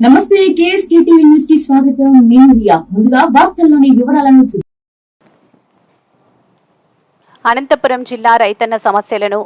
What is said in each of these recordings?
నమస్తే KSK TV న్యూస్కి స్వాగతం. నేను రియా. ముందుగా వార్తల్లోని వివరాలను అనంతపురం జిల్లా రైతన్న సమస్యలను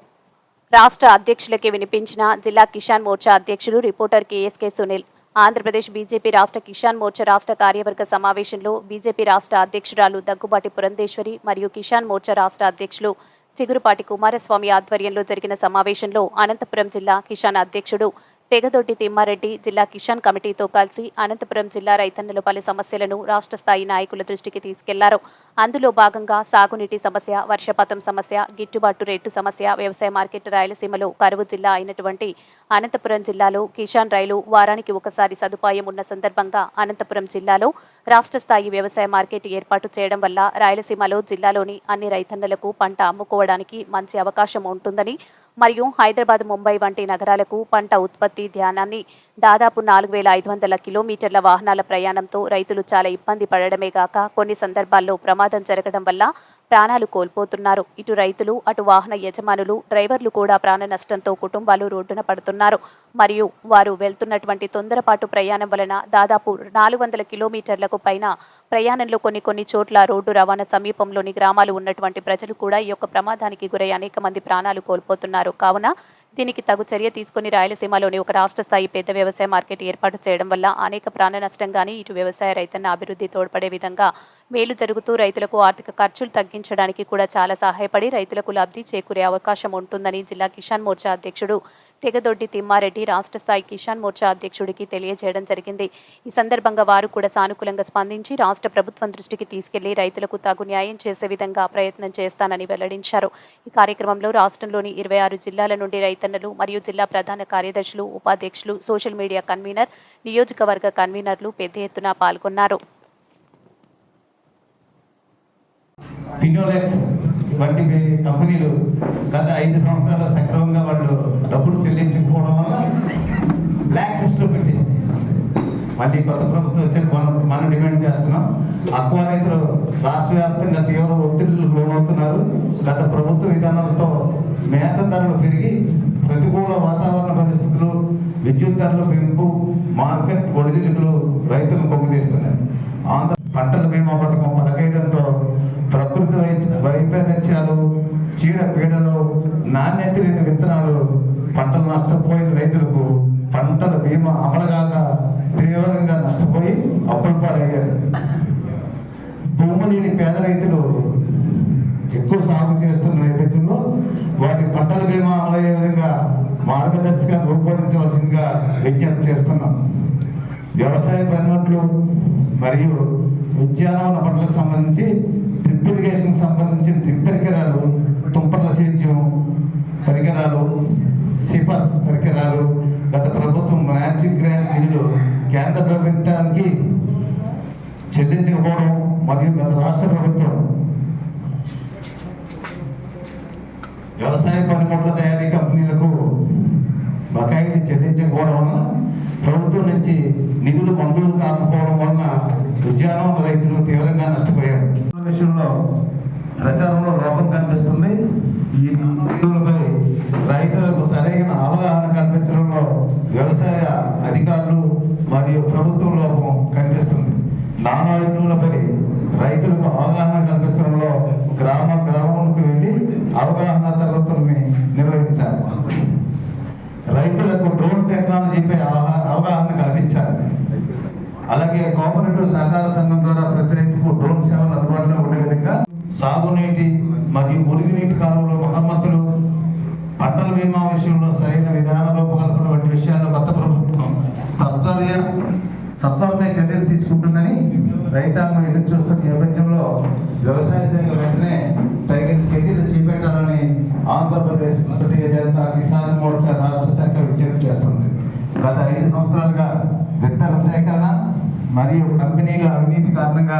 రాష్ట్ర అధ్యక్షులకి వినిపించిన జిల్లా కిసాన్ మోర్చా అధ్యక్షులు reporter KSK Sunil. Andhra Pradesh BJP రాష్ట్ర కిసాన్ మోర్చా రాష్ట్ర కార్యవర్గ సమావేశంలో బీజేపీ రాష్ట్ర అధ్యక్షురాలు దగ్గుబాటి పురంధేశ్వరి మరియు కిసాన్ మోర్చా రాష్ట్ర అధ్యక్షులు చిగురుపాటి కుమారస్వామి ఆధ్వర్యంలో జరిగిన సమావేశంలో అనంతపురం జిల్లా కిసాన్ అధ్యక్షుడు తెగదొడ్డి తిమ్మారెడ్డి జిల్లా కిషాన్ కమిటీతో కలిసి అనంతపురం జిల్లా రైతన్నలు పలు సమస్యలను రాష్ట్ర స్థాయి నాయకుల దృష్టికి తీసుకెళ్ళారు. అందులో భాగంగా సాగునీటి సమస్య వర్షపాతం సమస్య గిట్టుబాటు రేటు సమస్య వ్యవసాయ మార్కెట్ రాయలసీమలో కరువు జిల్లా అయినటువంటి అనంతపురం జిల్లాలో కిసాన్ రైలు వారానికి ఒకసారి సదుపాయం ఉన్న సందర్భంగా అనంతపురం జిల్లాలో రాష్ట్ర స్థాయి వ్యవసాయ మార్కెట్ ఏర్పాటు చేయడం వల్ల రాయలసీమలో జిల్లాలోని అన్ని రైతన్నలకు పంట అమ్ముకోవడానికి మంచి అవకాశం ఉంటుందని మరియు హైదరాబాద్ ముంబై వంటి నగరాలకు పంట ఉత్పత్తి ధ్యానాన్ని దాదాపు నాలుగు వేల ఐదు వందల కిలోమీటర్ల వాహనాల ప్రయాణంతో రైతులు చాలా ఇబ్బంది పడడమే గాక కొన్ని సందర్భాల్లో ప్రమాదం జరగడం వల్ల ప్రాణాలు కోల్పోతున్నారు. ఇటు రైతులు అటు వాహన యజమానులు డ్రైవర్లు కూడా ప్రాణ నష్టంతో కుటుంబాలు రోడ్డున పడుతున్నారు. మరియు వారు వెళ్తున్నటువంటి తొందరపాటు ప్రయాణం వలన దాదాపు నాలుగు వందల కిలోమీటర్లకు పైన ప్రయాణంలో కొన్ని కొన్ని చోట్ల రోడ్డు రవాణా సమీపంలోని గ్రామాలు ఉన్నటువంటి ప్రజలు కూడా ఈ యొక్క ప్రమాదానికి గురై అనేక మంది ప్రాణాలు కోల్పోతున్నారు. కావున దీనికి తగు చర్య తీసుకుని రాయలసీమలోని ఒక రాష్ట్ర స్థాయి పెద్ద వ్యవసాయ మార్కెట్ ఏర్పాటు చేయడం వల్ల అనేక ప్రాణ నష్టం కానీ ఇటు వ్యవసాయ రైతన్న అభివృద్ధి తోడ్పడే విధంగా మేలు జరుగుతూ రైతులకు ఆర్థిక ఖర్చులు తగ్గించడానికి కూడా చాలా సహాయపడి రైతులకు లబ్ధి చేకూరే అవకాశం ఉంటుందని జిల్లా కిసాన్ మోర్చా అధ్యక్షుడు తెగదొడ్డి తిమ్మారెడ్డి రాష్ట్ర స్థాయి కిసాన్ మోర్చా అధ్యక్షుడికి తెలియజేయడం జరిగింది. ఈ సందర్భంగా వారు కూడా సానుకూలంగా స్పందించి రాష్ట్ర ప్రభుత్వం దృష్టికి తీసుకెళ్ళి రైతులకు తగు న్యాయం చేసే విధంగా ప్రయత్నం చేస్తానని వెల్లడించారు. ఈ కార్యక్రమంలో రాష్ట్రంలోని ఇరవై ఆరు జిల్లాల నుండి రైతన్నలు మరియు జిల్లా ప్రధాన కార్యదర్శులు ఉపాధ్యక్షులు సోషల్ మీడియా కన్వీనర్ నియోజకవర్గ కన్వీనర్లు పెద్ద ఎత్తున పాల్గొన్నారు. వంటి కంపెనీలు గత ఐదు సంవత్సరాలు సక్రమంగా వాళ్ళు డబ్బులు చెల్లించకపోవడం వల్ల బ్లాక్ లిస్ట్లో పెట్టేసి మళ్ళీ కొత్త ప్రభుత్వం వచ్చి మనం మనం డిమాండ్ చేస్తున్నాం. అక్వా రైతులు రాష్ట్ర వ్యాప్తంగా తీవ్ర ఒత్తిడికి లోనవుతున్నారు. గత ప్రభుత్వ విధానాలతో మేత ధరలు పెరిగి ప్రతికూల వాతావరణ పరిస్థితులు విద్యుత్ ధరల పెంపు మార్కెట్ ఒడిదుడుకులు రైతులను పొంగితీస్తున్నాయి ఆంధ్ర పంటల బీమా పథకం చీడ పీడలు నాణ్యత లేని విత్తనాలు పంటలు నష్టపోయిన రైతులకు పంటల బీమా అమలుగాక తీవ్రంగా నష్టపోయి అప్పుల పాలయ్యారు. భూమి లేని పేద రైతులు ఎక్కువ సాగు చేస్తున్న నేపథ్యంలో వాటి పంటల బీమా అమలయ్యే విధంగా మార్గదర్శిగా రూపొందించవలసిందిగా విజ్ఞప్తి చేస్తున్నాం. వ్యవసాయ పనిముట్లు మరియు ఉద్యానవన పంటలకు సంబంధించి డ్రిప్ ఇరిగేషన్ సంబంధించిన డ్రిప్ పరికరాలు తుంపర్ల సేద్యం పరికరాలు సిపర్స్ పరికరాలు గత ప్రభుత్వం మ్యాజిక్ గ్రాంట్ నిధులు కేంద్ర ప్రభుత్వానికి చెల్లించకపోవడం మరియు గత రాష్ట్ర ప్రభుత్వం వ్యవసాయ పనిముట్ల తయారీ కంపెనీలకు బకాయిలు చెల్లించకపోవడం వలన ప్రభుత్వం నుంచి నిధులు మంజూరు కాకపోవడం వలన ఉద్యానవన రైతులు తీవ్రంగా నష్టపోయారు. విషయంలో ప్రచారంలో లోపం కనిపిస్తుంది. ఈ నిధులపై రైతులకు సరైన అవగాహన కల్పించడంలో వ్యవసాయ అధికారులు మరియు ప్రభుత్వం లోపం కనిపిస్తుంది. నానాయుధులపై రైతులకు అవగాహన కల్పించడంలో గ్రామ గ్రామంకు వెళ్ళి అవగాహన తరగతుల్ని నిర్వహించాలి. రైతులకు డ్రోన్ టెక్నాలజీపై అవగాహన కల్పించాలి. అలాగే కోఆపరేటివ్ సహకార సంఘం సాగునీటి మరియు మురుగునీటి కాలంలో మరమ్మతులు పంటల బీమా విషయంలో సరైన విధాన రూపకల్పన వంటి విషయాల్లో కొత్త ప్రభుత్వం సత్వర్య సత్వరమే చర్యలు తీసుకుంటుందని రైతాంగం ఎదురు చూస్తున్న నేపథ్యంలో వ్యవసాయ శాఖ వెంటనే తగిన చర్యలు చేపట్టాలని ఆంధ్రప్రదేశ్ భారతీయ జనతా కిసాన్ మోర్చా రాష్ట్ర శాఖ విజ్ఞప్తి చేస్తుంది. గత ఐదు సంవత్సరాలుగా మరియు కంపెనీల అవినీతి కారణంగా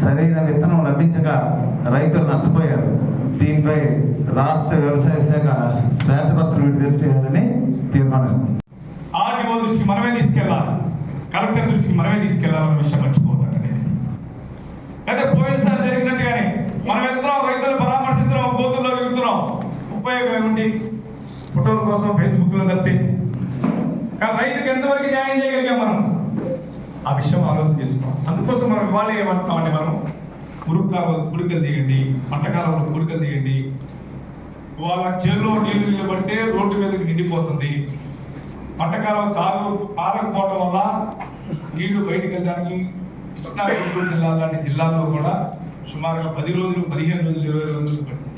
సరైన విత్తనం లభించక రైతులు నష్టపోయారు. దీనిపై రాష్ట్ర వ్యవసాయ శాఖ శ్వేతపత్రం విడుదల చేయాలని తీర్మానిస్తుంది. ఆర్డీఓ దృష్టికి మనమే తీసుకెళ్ళాలి కలెక్టర్ దృష్టికి మనమే తీసుకెళ్ళాలన్న విషయం మర్చిపోతానండి. అయితే పోయినసారి జరిగినట్టుగానే మనం వెళ్తున్నాం రైతులు పరామర్శిస్తున్నాం కోతుల్లో దిగుతున్నాం ఉపయోగం ఏమిటి ఫోటోల కోసం ఫేస్బుక్లో తప్పి కానీ రైతుకి ఎంతవరకు న్యాయం చేయగలిగాం మనం? ఆ విషయం ఆలోచన చేసుకోవాలి. అందుకోసం మనం ఇవాళ ఏమంటున్నామంటే మనం మురుగు కుడికలు తీయండి పంటకాలంలో కుడికలు తీయండి. వాళ్ళ చేరులో నీళ్ళు నిలబడితే రోడ్డు మీదకి నిండిపోతుంది. పంటకాలం సాగు పారకపోవడం వల్ల నీళ్ళు బయటకు వెళ్ళడానికి కృష్ణా గుంటూరు జిల్లా లాంటి జిల్లాల్లో కూడా సుమారుగా పది రోజులు పదిహేను రోజులు ఇరవై రోజులు పట్టింది